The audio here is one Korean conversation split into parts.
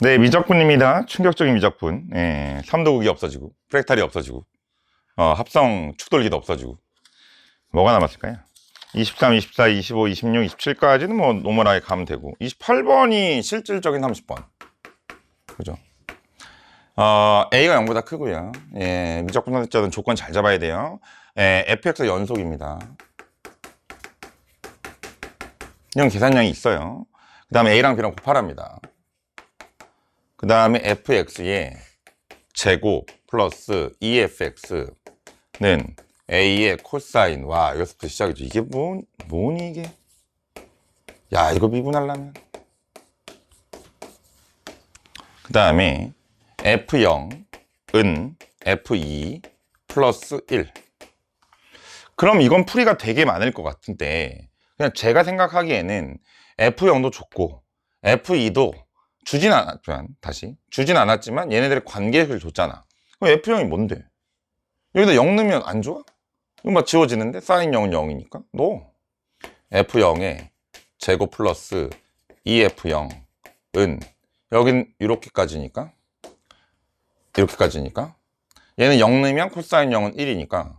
네, 미적분입니다. 충격적인 미적분. 예, 삼도극이 없어지고, 프랙탈이 없어지고, 어, 합성 축돌기도 없어지고. 뭐가 남았을까요? 23, 24, 25, 26, 27까지는 뭐 노멀하게 가면 되고, 28번이 실질적인 30번. 그죠? 어, A가 0보다 크고요. 예, 미적분 선택자는 조건 잘 잡아야 돼요. 예, fx 연속입니다. 이런 계산량이 있어요. 그 다음에 A랑 B랑 곱하랍니다. 그 다음에 fx의 제곱 플러스 efx는 a의 코사인 와 여기서부터 시작이죠. 이게 뭔, 뭐니 이게? 야 이거 미분하려면 그 다음에 f0은 f2 플러스 1 그럼 이건 풀이가 되게 많을 것 같은데 그냥 제가 생각하기에는 f0도 좋고 f2도 주진 않았지만 다시. 주진 않았지만 얘네들의 관계를 줬잖아. 그럼 F형이 뭔데? 여기다 0 넣으면 안 좋아? 이거 막 지워지는데? 사인 0은 0이니까? 너 F0의 제곱 플러스 2F0은 여긴 이렇게까지니까? 이렇게까지니까? 얘는 0 넣으면 코사인 0은 1이니까.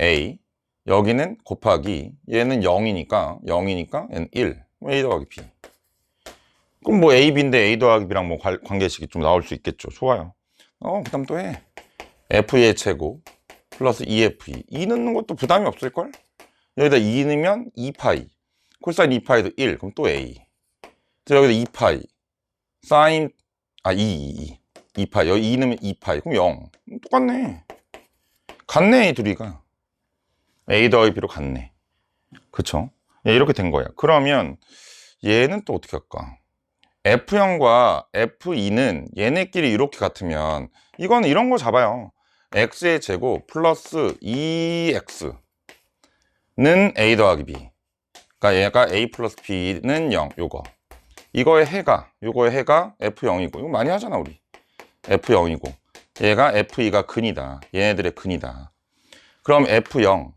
A. 여기는 곱하기 얘는 0이니까 0이니까 얘는 1 A 더하기 B 그럼 뭐 A, B인데 A 더하기 B랑 뭐 관- 관계식이 좀 나올 수 있겠죠. 좋아요. 어, 그 다음 또 해. F의 제곱 플러스 2F2. 2 넣는 것도 부담이 없을걸? 여기다 2 넣으면 2파이. 콜사인 2파이도 1. 그럼 또 A. 그래서 여기다 2파이. 사인, 아, 2, 2, 2. 2파이. 여기 2 넣으면 2파이. 그럼 0. 음, 똑같네. 같네, 이 둘이가. A 더하기 B로 같네. 그쵸? 예, 이렇게 된 거야. 그러면 얘는 또 어떻게 할까? F형과 F2는 얘네끼리 이렇게 같으면 이거는 이런 거 잡아요. x의 제곱 플러스 2x는 a 더하기 b. 그러니까 얘가 a 플러스 b는 0. 요거. 이거의 해가 요거의 해가 F0이고 이거 많이 하잖아 우리. F0이고 얘가 F2가 근이다. 얘네들의 근이다. 그럼 F0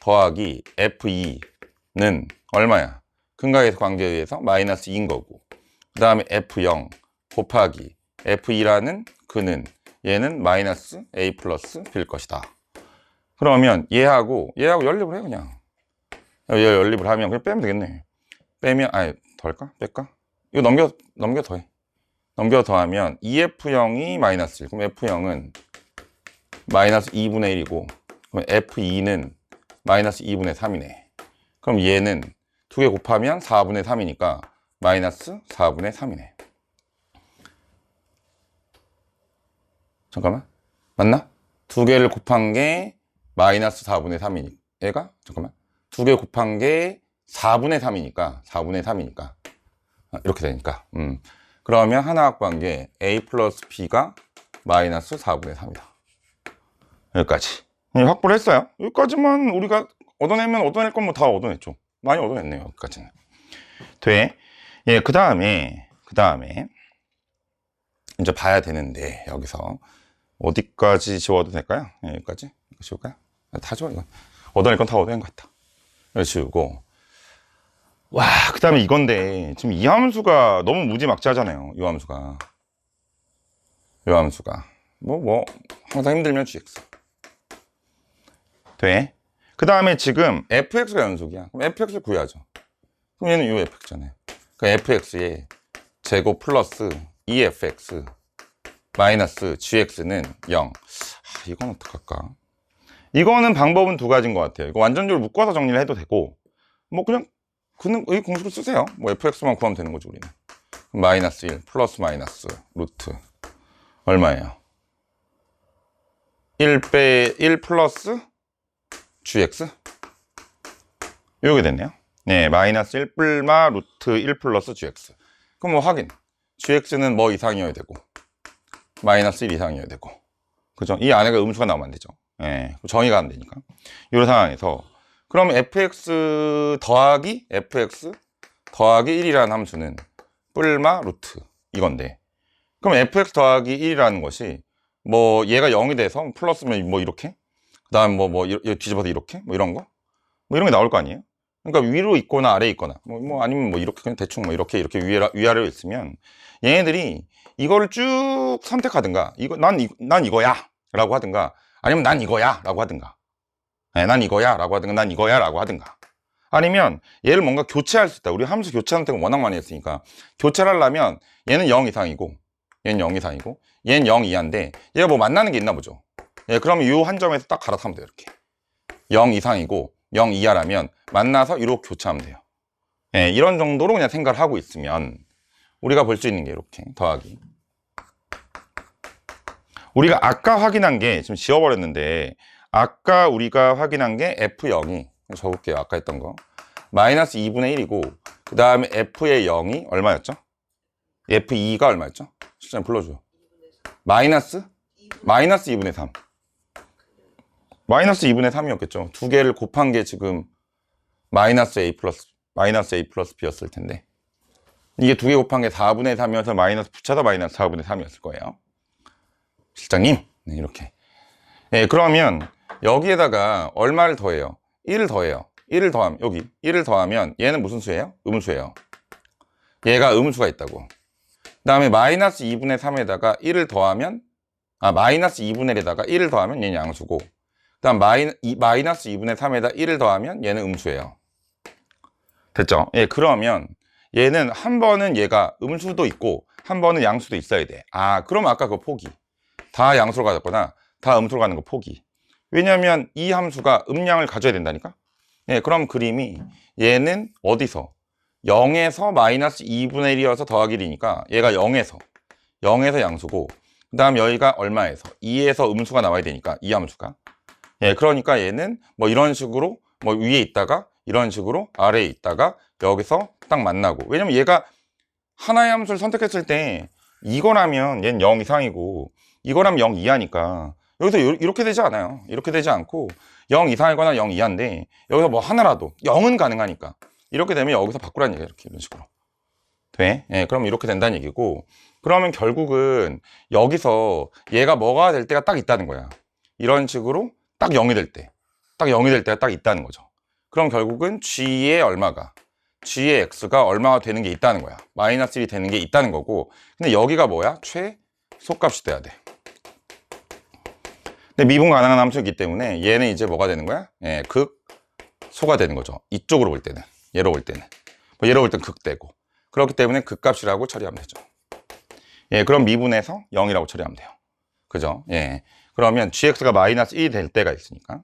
더하기 F2는 얼마야? 근각의 관계에 의해서 마이너스 2인 거고 그 다음에 F0 곱하기 F2라는 그는 얘는 마이너스 A 플러스 B일 것이다. 그러면 얘하고 얘하고 연립을 해 그냥. 얘 연립을 하면 그냥 빼면 되겠네. 빼면 아니 더 할까? 뺄까? 이거 넘겨 넘겨 더해. 넘겨 더하면 2F0이 마이너스 1. 그럼 F0은 마이너스 2분의 1이고 그럼 F2는 마이너스 2분의 3이네. 그럼 얘는 두 개 곱하면 4분의 3이니까 마이너스 4분의 3이네. 잠깐만. 맞나? 두 개를 곱한 게 마이너스 4분의 3이니. 얘가? 잠깐만. 두 개 곱한 게 4분의 3이니까. 4분의 3이니까. 아, 이렇게 되니까. 음. 그러면 하나 갖고 게 a 플러스 b가 마이너스 4분의 3이다. 여기까지. 예, 확보를 했어요. 여기까지만 우리가 얻어내면 얻어낼 건 뭐 다 얻어냈죠. 많이 얻어냈네요. 여기까지는. 돼. 예, 그 다음에, 그 다음에, 이제 봐야 되는데, 여기서, 어디까지 지워도 될까요? 예, 여기까지? 지울까요? 아, 다 지워, 이거. 얻어낼 건 다 얻어낸 것 같다. 지우고, 와, 그 다음에 이건데, 지금 이 함수가 너무 무지막지하잖아요. 이 함수가. 이 함수가. 뭐, 뭐, 항상 힘들면 gx. 돼. 그 다음에 지금 fx가 연속이야. 그럼 fx를 구해야죠. 그럼 얘는 요 fx잖아요. 그 fx의 제곱 플러스 2fx 마이너스 gx는 0. 아, 이건 어떡할까? 이거는 방법은 두 가지인 것 같아요. 이거 완전적으로 묶어서 정리를 해도 되고, 뭐 그냥 그는 이 공식을 쓰세요. 뭐 fx만 구하면 되는 거죠, 우리는. 마이너스 1 플러스 마이너스 루트 얼마예요? 1빼1 플러스 gx 이렇게 됐네요. 네, 마이너스 1 뿔마 루트 1 플러스 gx. 그럼 뭐 확인. gx는 뭐 이상이어야 되고, 마이너스 1 이상이어야 되고. 그죠? 이 안에가 음수가 나오면 안 되죠. 예, 정의가 안 되니까. 이런 상황에서. 그럼 fx 더하기 fx 더하기 1이라는 함수는 뿔마 루트 이건데. 그럼 fx 더하기 1이라는 것이 뭐 얘가 0이 돼서 플러스면 뭐 이렇게 그 다음 뭐, 뭐, 이- 이 뒤집어서 이렇게? 뭐 이런 거? 뭐 이런 게 나올 거 아니에요? 그러니까 위로 있거나 아래에 있거나 뭐, 뭐 아니면 뭐 이렇게 그냥 대충 뭐 이렇게 이렇게 위아래, 위아래로 있으면 얘네들이 이거를 쭉 선택하든가 이거 난, 이, 난 이거야 라고 하든가 아니면 난 이거야 라고 하든가. 네, 난 이거야 라고 하든가 난 이거야 라고 하든가. 아니면 얘를 뭔가 교체할 수 있다. 우리 함수 교체 선택을 워낙 많이 했으니까 교체를 하려면 얘는 0 이상이고 얘는 0 이상이고 얘는 0 이하인데 얘가 뭐 만나는 게 있나 보죠. 예, 그러면 이 한 점에서 딱 갈아타면 돼요 이렇게. 0 이상이고 0 이하라면 만나서 이렇게 교체하면 돼요 예, 이런 정도로 그냥 생각을 하고 있으면 우리가 볼 수 있는 게 이렇게 더하기 우리가 아까 확인한 게 지금 지워버렸는데 아까 우리가 확인한 게 F0이 적을게요 아까 했던 거 마이너스 2분의 1이고 그 다음에 F의 0이 얼마였죠? F2가 얼마였죠? 실장 불러줘요 마이너스? 마이너스 2분의 3 마이너스 2분의 3이었겠죠. 두 개를 곱한 게 지금 마이너스 A 플러스 마이너스 A 플러스 B였을 텐데. 이게 두 개 곱한 게 4분의 3이어서 마이너스 붙여서 마이너스 4분의 3이었을 거예요. 실장님. 네, 이렇게. 네, 그러면 여기에다가 얼마를 더해요? 1을 더해요. 1을 더하면 여기. 1을 더하면 얘는 무슨 수예요? 음수예요. 얘가 음수가 있다고. 그 다음에 마이너스 2분의 3에다가 1을 더하면 아 마이너스 2분의 1에다가 1을 더하면 얘는 양수고. 그 다음 마이너스 2분의 3에다 1을 더하면 얘는 음수예요 됐죠? 예, 그러면 얘는 한 번은 얘가 음수도 있고 한 번은 양수도 있어야 돼. 아, 그럼 아까 그 포기. 다 양수로 가졌거나 다 음수로 가는 거 포기. 왜냐면 이 함수가 음량을 가져야 된다니까? 예, 그럼 그림이 얘는 어디서? 0에서 마이너스 2분의 1이어서 더하기 1이니까 얘가 0에서 0에서 양수고 그 다음 여기가 얼마에서? 2에서 음수가 나와야 되니까 이 함수가 예, 그러니까 얘는 뭐 이런 식으로 뭐 위에 있다가 이런 식으로 아래에 있다가 여기서 딱 만나고. 왜냐면 얘가 하나의 함수를 선택했을 때 이거라면 얘는 0 이상이고 이거라면 0 이하니까 여기서 요- 이렇게 되지 않아요. 이렇게 되지 않고 0 이상이거나 0 이하인데 여기서 뭐 하나라도 0은 가능하니까 이렇게 되면 여기서 바꾸라는 얘기야 이렇게 이런 식으로. 돼? 예, 그럼 이렇게 된다는 얘기고 그러면 결국은 여기서 얘가 뭐가 될 때가 딱 있다는 거야. 이런 식으로 딱 0이 될 때 딱 0이 될 때가 딱 있다는 거죠. 그럼 결국은 g의 얼마가 g의 x가 얼마가 되는 게 있다는 거야. 마이너스 1이 되는 게 있다는 거고 근데 여기가 뭐야? 최소값이 돼야 돼. 근데 미분 가능한 함수이기 때문에 얘는 이제 뭐가 되는 거야? 예, 극 소가 되는 거죠. 이쪽으로 볼 때는 얘로 볼 때는. 뭐 얘로 볼 때는 극되고. 그렇기 때문에 극값이라고 처리하면 되죠. 예, 그럼 미분에서 0이라고 처리하면 돼요. 그죠? 예, 그러면 gx가 마이너스 1이 될 때가 있으니까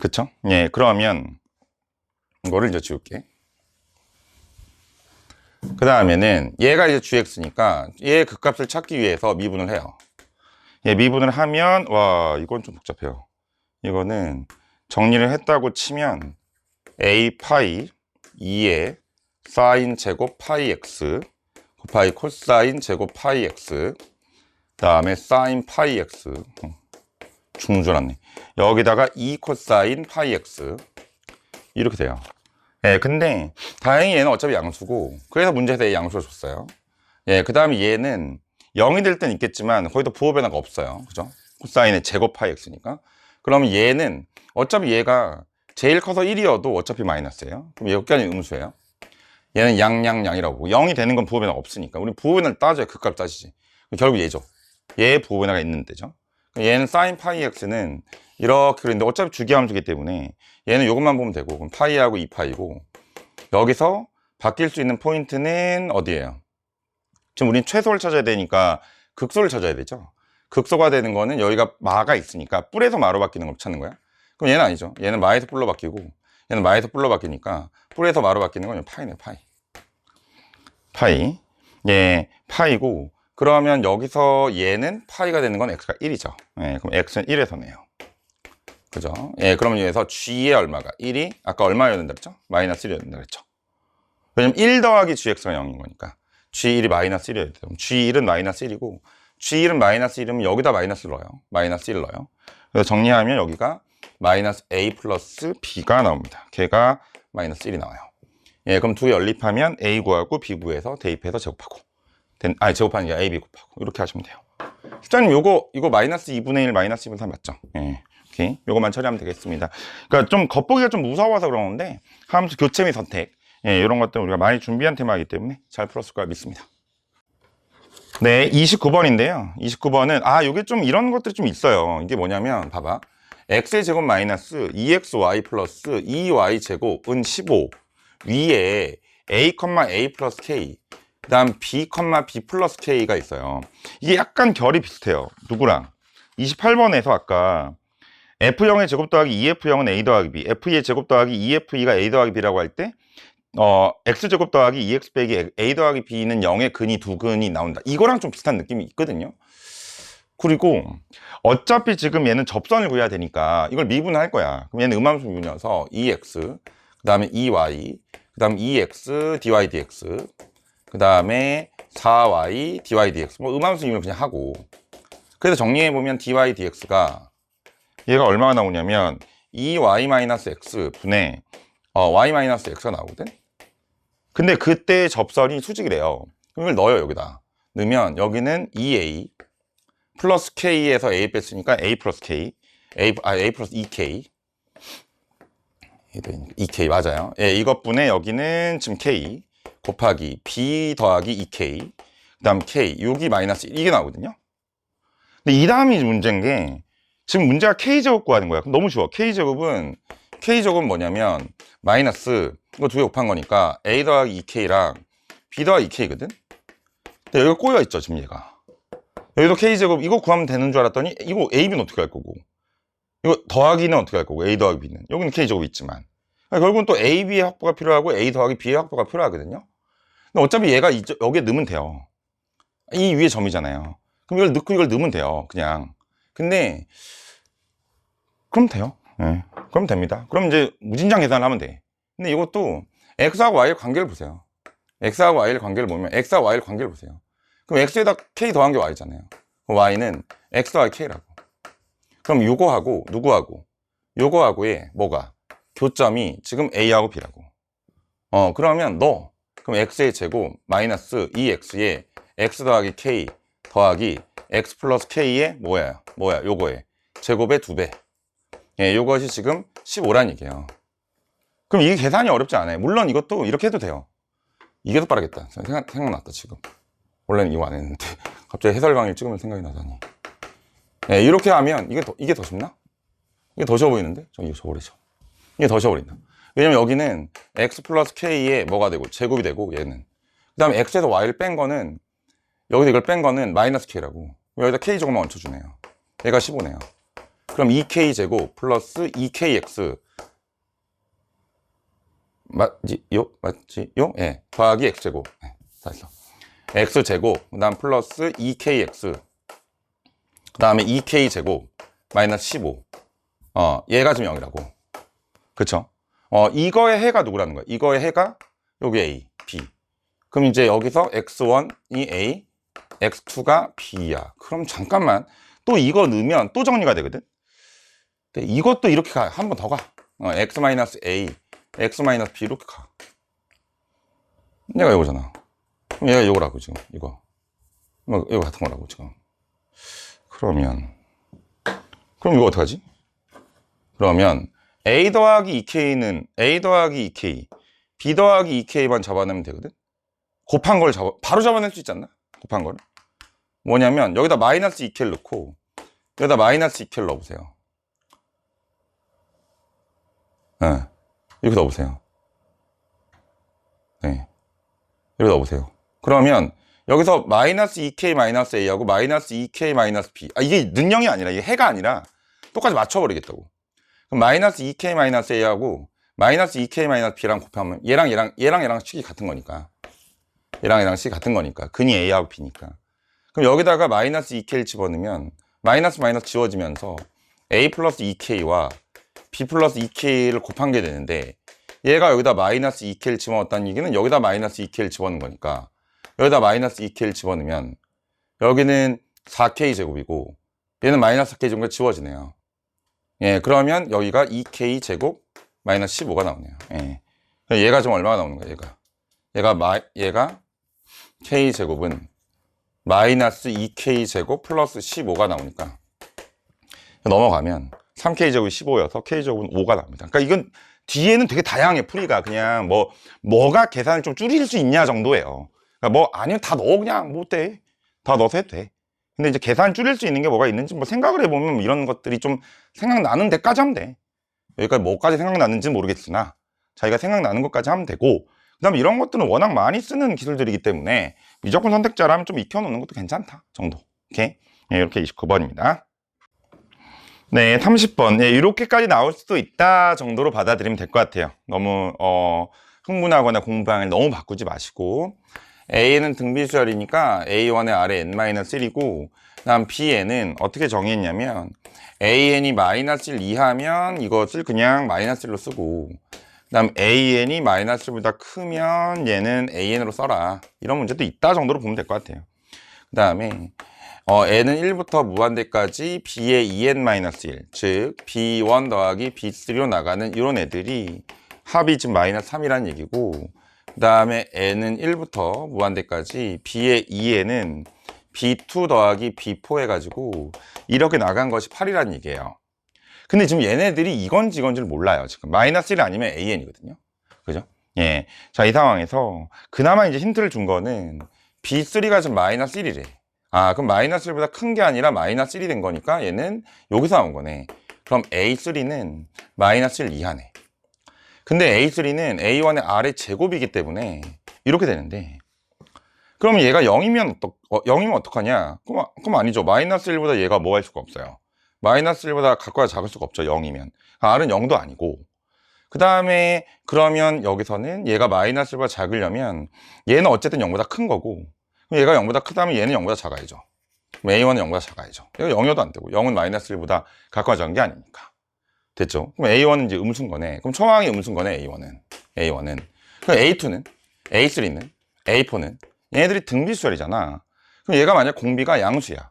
그쵸? 예, 그러면 이거를 이제 지울게. 그 다음에는 얘가 이제 gx니까 얘의 극값을 찾기 위해서 미분을 해요. 예, 미분을 하면 와 이건 좀 복잡해요. 이거는 정리를 했다고 치면 a 파이 2에 사인 제곱 파이 x 곱하기 코사인 제곱 파이 x 다음에 사인 파이 x 어, 죽는 줄 알았네. 여기다가 2 코사인 파이 x 이렇게 돼요. 예, 근데 다행히 얘는 어차피 양수고 그래서 문제에서 얘 양수를 줬어요. 예, 그 다음에 얘는 0이 될 땐 있겠지만 거기도 부호 변화가 없어요. 그죠? 코사인의 제곱 파이 x니까. 그러면 얘는 어차피 얘가 제일 커서 1이어도 어차피 마이너스예요. 그럼 여기까지 음수예요. 얘는 양양양이라고 보고 0이 되는 건 부호 변화가 없으니까 우리 부호 변화를 따져야 극값 따지지. 결국 얘죠. 얘의 부호 변화가 있는 데죠. 얘는 사인 파이 x는 이렇게 그랬는데 어차피 주기함수기 때문에 얘는 이것만 보면 되고 그럼 파이하고 2파이고 여기서 바뀔 수 있는 포인트는 어디예요? 지금 우린 최소를 찾아야 되니까 극소를 찾아야 되죠. 극소가 되는 거는 여기가 마가 있으니까 뿔에서 마로 바뀌는 걸 찾는 거야. 그럼 얘는 아니죠. 얘는 마에서 뿔로 바뀌고 얘는 마에서 뿔로 바뀌니까 뿔에서 마로 바뀌는 건 파이네 파이. 파이. 예, 파이고 그러면 여기서 얘는 파이가 되는 건 x가 1이죠. 예, 그럼 x는 1에서 네요. 그죠? 예, 그러면 여기서 g의 얼마가 1이 아까 얼마였는다 그랬죠? 마이너스 1이었는다 그랬죠? 왜냐면 1 더하기 gx가 0인 거니까 g1이 마이너스 1이어야 돼요. 그럼 g1은 마이너스 1이고 g1은 마이너스 1이면 여기다 마이너스를 넣어요. 마이너스 1을 넣어요. 그래서 정리하면 여기가 마이너스 a 플러스 b가 나옵니다. 걔가 마이너스 1이 나와요. 예, 그럼 두개 연립하면 a 구하고 b 구해서 대입해서 제곱하고 된, 아니 제곱하는 게 a, b 곱하고 이렇게 하시면 돼요. 실장님 요거 이거 마이너스 2분의 1 마이너스 2분의 3 맞죠? 예. 오케이. 요것만 처리하면 되겠습니다. 그러니까 좀 겉보기가 좀 무서워서 그러는데 함수 교체 및 선택 예, 이런 것들 우리가 많이 준비한 테마이기 때문에 잘 풀었을 거라 믿습니다. 네, 29번인데요. 29번은 아, 이게 좀 이런 것들이 좀 있어요. 이게 뭐냐면 봐봐. x의 제곱 마이너스 2xy 플러스 2y 제곱은 15 위에 a, a 플러스 k 그 다음 b, b 플러스 k가 있어요. 이게 약간 결이 비슷해요. 누구랑? 28번에서 아까 F0의 제곱 더하기 2F0은 A 더하기 B, F2의 제곱 더하기 2F2가 A 더하기 B라고 할 때, 어, X제곱 더하기 2X 빼기 A 더하기 B는 0의 근이 두 근이 나온다. 이거랑 좀 비슷한 느낌이 있거든요. 그리고 어차피 지금 얘는 접선을 구해야 되니까 이걸 미분할 거야. 그럼 얘는 음함수 미분이어서 2X, 그 다음에 2Y, 그 다음에 2X, dy, dx, 그 다음에 4Y, dy, dx. 뭐 음함수 미분 그냥 하고. 그래서 정리해보면 dy, dx가 얘가 얼마가 나오냐면 2y-x 분의 어, y-x가 나오거든. 근데 그때 접선이 수직이래요. 이걸 넣어요 여기다. 넣으면 여기는 2a 플러스 k에서 a 뺐으니까 a 플러스 k, a, 아, a 플러스 2k. 2k 맞아요. 예, 이것분에 여기는 지금 k 곱하기 b 더하기 2k 그 다음 k 여기 마이너스 1 이게 나오거든요. 근데 이 다음이 문제인 게 지금 문제가 k제곱 구하는 거야. 너무 쉬워. k제곱은 k제곱은 뭐냐면 마이너스 이거 두 개 곱한 거니까 a 더하기 2k랑 b 더하기 2k거든. 근데 여기 꼬여 있죠, 지금 얘가. 여기도 k제곱 이거 구하면 되는 줄 알았더니 이거 a, b는 어떻게 할 거고 이거 더하기는 어떻게 할 거고 a 더하기 b는 여기는 k제곱이 있지만 그러니까 결국은 또 a, b의 확보가 필요하고 a 더하기 b의 확보가 필요하거든요. 근데 어차피 얘가 여기에 넣으면 돼요. 이 위에 점이잖아요. 그럼 이걸 넣고 이걸 넣으면 돼요. 그냥. 근데 그럼 돼요. 예. 그럼 됩니다. 그럼 이제 무진장 계산을 하면 돼. 근데 이것도 x하고 y의 관계를 보세요. x하고 y의 관계를 보면 x하고 y의 관계를 보세요. 그럼 x에다 k 더한 게 y잖아요. y는 x 더하기 k라고. 그럼 요거하고 누구하고 요거하고의 뭐가 교점이 지금 a하고 b라고. 어 그러면 너 그럼 x의 제곱 마이너스 2x의 x 더하기 k 더하기 x 플러스 k의 뭐야 뭐야 요거의 제곱의 두 배. 예, 요것이 지금 15란 얘기예요. 그럼 이게 계산이 어렵지 않아요. 물론 이것도 이렇게 해도 돼요. 이게 더 빠르겠다. 생각, 생각났다, 지금. 원래는 이거 안 했는데. 갑자기 해설 강의를 찍으면 생각이 나다니. 예, 이렇게 하면 이게 더, 이게 더 쉽나? 이게 더 쉬워 보이는데? 저 이거 저버리죠. 이게 더 쉬워 보인다. 왜냐면 여기는 x 플러스 k에 뭐가 되고, 제곱이 되고, 얘는. 그 다음에 x에서 y를 뺀 거는, 여기서 이걸 뺀 거는 마이너스 k라고. 여기다 k 조금만 얹혀주네요. 얘가 15네요. 그럼 2k 제곱 플러스 2kx 맞지요? 맞지요? 예. 더하기 x 제곱. 예. 다 했어. x 제곱 그 다음 플러스 2kx 그 다음에 2k 제곱 마이너스 15. 어, 얘가 지금 0이라고. 그쵸? 어, 이거의 해가 누구라는 거야? 이거의 해가 여기 a, b. 그럼 이제 여기서 x1이 a, x2가 b야. 그럼 잠깐만. 또 이거 넣으면 또 정리가 되거든? 이것도 이렇게 가. 한 번 더 가. 어, x-a, x-b 이렇게 가. 얘가 이거잖아. 그럼 얘가 이거라고, 지금. 이거. 뭐, 이거 같은 거라고, 지금. 그러면. 그럼 이거 어떡하지? 그러면 a 더하기 2k는 a 더하기 2k, b 더하기 2k만 잡아내면 되거든? 곱한 걸 잡아, 바로 잡아낼 수 있지 않나? 곱한 걸. 뭐냐면, 여기다 마이너스 2k를 넣고, 여기다 마이너스 2k를 넣어보세요. 네. 이렇게 넣어보세요. 네. 이렇게 넣어보세요. 그러면 여기서 마이너스 2k 마이너스 a하고 마이너스 2k 마이너스 b. 아, 이게 능령이 아니라, 이게 해가 아니라 똑같이 맞춰버리겠다고. 그럼 마이너스 2k 마이너스 a하고 마이너스 2k 마이너스 b랑 곱하면 얘랑 얘랑 얘랑 얘랑 식이 같은 거니까. 얘랑 얘랑 식이 같은 거니까. 근이 a하고 b니까. 그럼 여기다가 마이너스 2k를 집어넣으면 마이너스 마이너스 지워지면서 a 플러스 2k와 b 플러스 2k를 곱한 게 되는데 얘가 여기다 마이너스 2k를 집어넣었다는 얘기는 여기다 마이너스 2k를 집어넣은 거니까 여기다 마이너스 2k를 집어넣으면 여기는 4k 제곱이고 얘는 마이너스 4k 제곱이 지워지네요. 예, 그러면 여기가 2k 제곱 마이너스 15가 나오네요. 예. 얘가 지금 얼마가 나오는 거야, 얘가? 얘가 마, 얘가 k 제곱은 마이너스 2k 제곱 플러스 15가 나오니까 넘어가면 3K제곱이 15여서 K제곱은 5가 납니다. 그러니까 이건 뒤에는 되게 다양해, 풀이가. 그냥 뭐, 뭐가 계산을 좀 줄일 수 있냐 정도예요. 그러니까 뭐, 아니면 다 넣어, 그냥. 뭐, 돼. 다 넣어서 해도 돼. 근데 이제 계산 줄일 수 있는 게 뭐가 있는지 뭐 생각을 해보면 이런 것들이 좀 생각나는 데까지 하면 돼. 여기까지 뭐까지 생각나는지 는 모르겠으나 자기가 생각나는 것까지 하면 되고 그 다음에 이런 것들은 워낙 많이 쓰는 기술들이기 때문에 미적분 선택자라면 좀 익혀놓는 것도 괜찮다 정도. 오케이. 네, 이렇게 29번입니다. 네, 30번. 네, 이렇게까지 나올 수도 있다 정도로 받아들이면 될 것 같아요. 너무 어, 흥분하거나 공부량을 너무 바꾸지 마시고 A는 등비수열이니까 A1의 아래 n-1이고 그다음 B에는 어떻게 정의했냐면 AN이 마이너스 1 이하면 이것을 그냥 마이너스 1로 쓰고 그다음 AN이 마이너스 1보다 크면 얘는 AN으로 써라. 이런 문제도 있다 정도로 보면 될 것 같아요. 그 다음에 어, n은 1부터 무한대까지 b의 2n-1, 즉 b1 더하기 b3로 나가는 이런 애들이 합이 지금 마이너스 3이라는 얘기고 그 다음에 n은 1부터 무한대까지 b의 2n은 b2 더하기 b4 해가지고 이렇게 나간 것이 8이라는 얘기예요. 근데 지금 얘네들이 이건지 이건지를 몰라요. 지금 마이너스 1 아니면 an이거든요. 그죠? 예. 자, 이 상황에서 그나마 이제 힌트를 준 거는 b3가 지금 마이너스 1이래. 아, 그럼 마이너스 1보다 큰 게 아니라 마이너스 1이 된 거니까 얘는 여기서 나온 거네. 그럼 A3는 마이너스 1 이하네. 근데 A3는 A1의 아래 제곱이기 때문에 이렇게 되는데 그러면 얘가 0이면 어떡, 어, 0이면 어떡하냐? 그럼, 그럼 아니죠. 마이너스 1보다 얘가 뭐 할 수가 없어요. 마이너스 1보다 각과 작을 수가 없죠. 0이면. R은 0도 아니고. 그 다음에 그러면 여기서는 얘가 마이너스 1보다 작으려면 얘는 어쨌든 0보다 큰 거고 그럼 얘가 0보다 크다면 얘는 0보다 작아야죠. 그럼 A1은 0보다 작아야죠. 이거 0이어도 안 되고 0은 마이너스 1보다 각과 작은 게 아니니까. 됐죠? 그럼 A1은 이제 음수인 거네. 그럼 초항이 음수인 거네, A1은. A1은. 그럼 A2는, A3는, A4는 얘네들이 등비수열이잖아. 그럼 얘가 만약 공비가 양수야.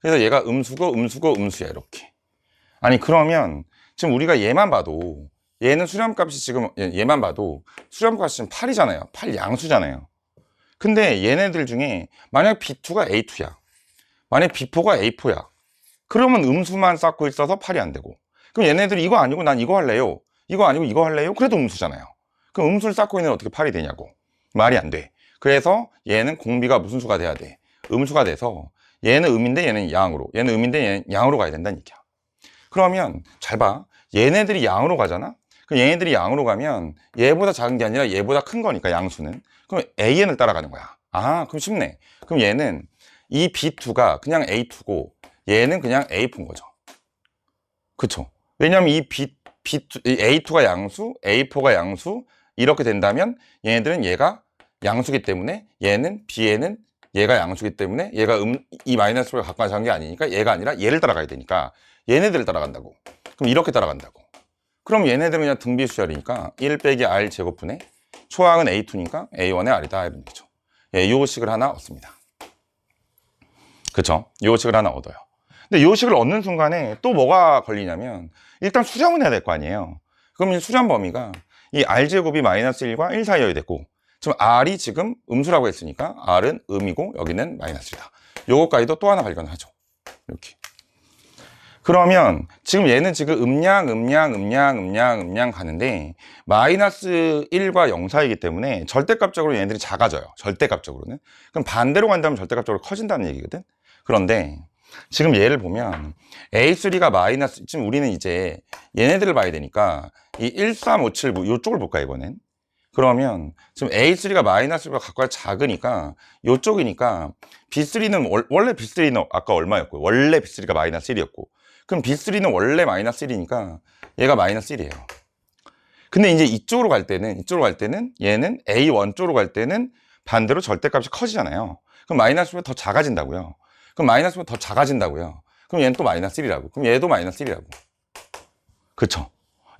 그래서 얘가 음수고 음수고 음수야, 이렇게. 아니, 그러면 지금 우리가 얘만 봐도 얘는 수렴값이 지금 얘- 얘만 봐도 수렴값이 지금 8이잖아요. 8 양수잖아요. 근데 얘네들 중에 만약 B2가 A2야. 만약 B4가 A4야. 그러면 음수만 쌓고 있어서 8이 안 되고. 그럼 얘네들이 이거 아니고 난 이거 할래요. 이거 아니고 이거 할래요. 그래도 음수잖아요. 그럼 음수를 쌓고 있는 어떻게 8이 되냐고. 말이 안 돼. 그래서 얘는 공비가 무슨 수가 돼야 돼? 음수가 돼서 얘는 음인데 얘는 양으로. 얘는 음인데 얘는 양으로 가야 된다는 얘기야. 그러면 잘 봐. 얘네들이 양으로 가잖아? 그럼 얘네들이 양으로 가면 얘보다 작은 게 아니라 얘보다 큰 거니까 양수는. 그럼 AN을 따라가는 거야. 아, 그럼 쉽네. 그럼 얘는 이 B2가 그냥 A2고 얘는 그냥 A4인 거죠. 그쵸? 왜냐면 이 B, B2, 이 A2가 양수, A4가 양수 이렇게 된다면 얘네들은 얘가 양수기 때문에 얘는 B에는 얘가 양수기 때문에 얘가 음, 이 마이너스가 갖고 작은 게 아니니까 얘가 아니라 얘를 따라가야 되니까 얘네들을 따라간다고. 그럼 이렇게 따라간다고. 그럼 얘네들은 그냥 등비수열이니까 1 빼기 R 제곱분의 초항은 A2니까 A1의 R이다 이런 얘기죠. 예, 요 식을 하나 얻습니다. 그쵸? 요 식을 하나 얻어요. 근데 요 식을 얻는 순간에 또 뭐가 걸리냐면 일단 수렴은 해야 될 거 아니에요. 이 수렴 범위가 이 R제곱이 마이너스 1과 1 사이여야 되고 지금 R이 지금 음수라고 했으니까 R은 음이고 여기는 마이너스이다. 요거까지도 또 하나 발견하죠. 이렇게. 그러면 지금 얘는 지금 음량, 음량, 음량, 음량, 음량 가는데 마이너스 1과 0 사이이기 때문에 절대값적으로 얘네들이 작아져요. 절대값적으로는. 그럼 반대로 간다면 절대값적으로 커진다는 얘기거든. 그런데 지금 얘를 보면 A3가 마이너스 지금 우리는 이제 얘네들을 봐야 되니까 이 1, 3, 5, 7, 이쪽을 볼까 이번엔? 그러면 지금 A3가 마이너스가 각각 작으니까 이쪽이니까 B3는 월, 원래 B3는 아까 얼마였고 원래 B3가 마이너스 1이었고 그럼 B3는 원래 마이너스 1이니까 얘가 마이너스 1이에요. 근데 이제 이쪽으로 갈 때는 이쪽으로 갈 때는 얘는 A1 쪽으로 갈 때는 반대로 절대값이 커지잖아요. 그럼 마이너스보다 더 작아진다고요 그럼 마이너스보다 더 작아진다고요. 그럼 얘는 또 마이너스 1이라고. 그럼 얘도 마이너스 1이라고. 그쵸?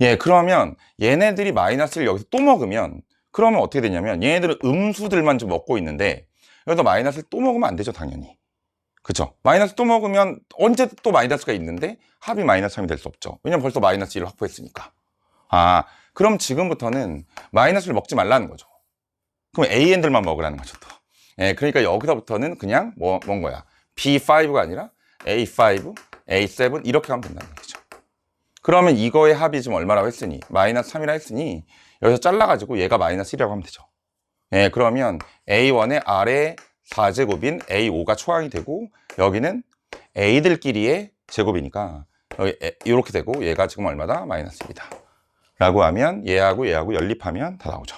예 그러면 얘네들이 마이너스를 여기서 또 먹으면 그러면 어떻게 되냐면 얘네들은 음수들만 좀 먹고 있는데 여기서 마이너스를 또 먹으면 안 되죠 당연히. 그쵸? 마이너스 또 먹으면 언제 또 마이너스가 있는데 합이 마이너스 3이 될 수 없죠. 왜냐면 벌써 마이너스 1을 확보했으니까. 아 그럼 지금부터는 마이너스를 먹지 말라는 거죠. 그럼 AN들만 먹으라는 거죠 또. 예, 그러니까 여기서부터는 그냥 뭐, 뭔 거야 B5가 아니라 A5, A7 이렇게 하면 된다는 얘기죠 그러면 이거의 합이 지금 얼마라고 했으니 마이너스 3이라 했으니 여기서 잘라가지고 얘가 마이너스 1이라고 하면 되죠. 예, 그러면 A1의 아래 4제곱인 A5가 초항이 되고 여기는 A들끼리의 제곱이니까 여기 에- 이렇게 되고 얘가 지금 얼마다? 마이너스 1이다. 라고 하면 얘하고 얘하고 연립하면 다 나오죠.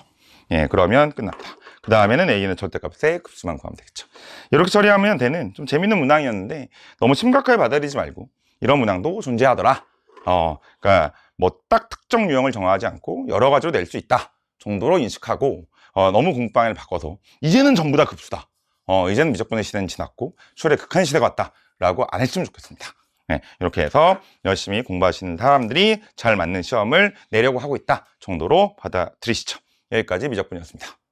예, 그러면 끝났다. 그 다음에는 A는 절대값의 급수만 구하면 되겠죠. 이렇게 처리하면 되는 좀 재밌는 문항이었는데 너무 심각하게 받아들이지 말고 이런 문항도 존재하더라. 어, 그러니까 뭐 딱 특정 유형을 정하지 않고 여러 가지로 낼 수 있다 정도로 인식하고 어, 너무 공방을 바꿔서 이제는 전부 다 급수다. 어, 이제는 미적분의 시대는 지났고 수열의 극한 시대가 왔다 라고 안 했으면 좋겠습니다. 네, 이렇게 해서 열심히 공부하시는 사람들이 잘 맞는 시험을 내려고 하고 있다 정도로 받아들이시죠. 여기까지 미적분이었습니다.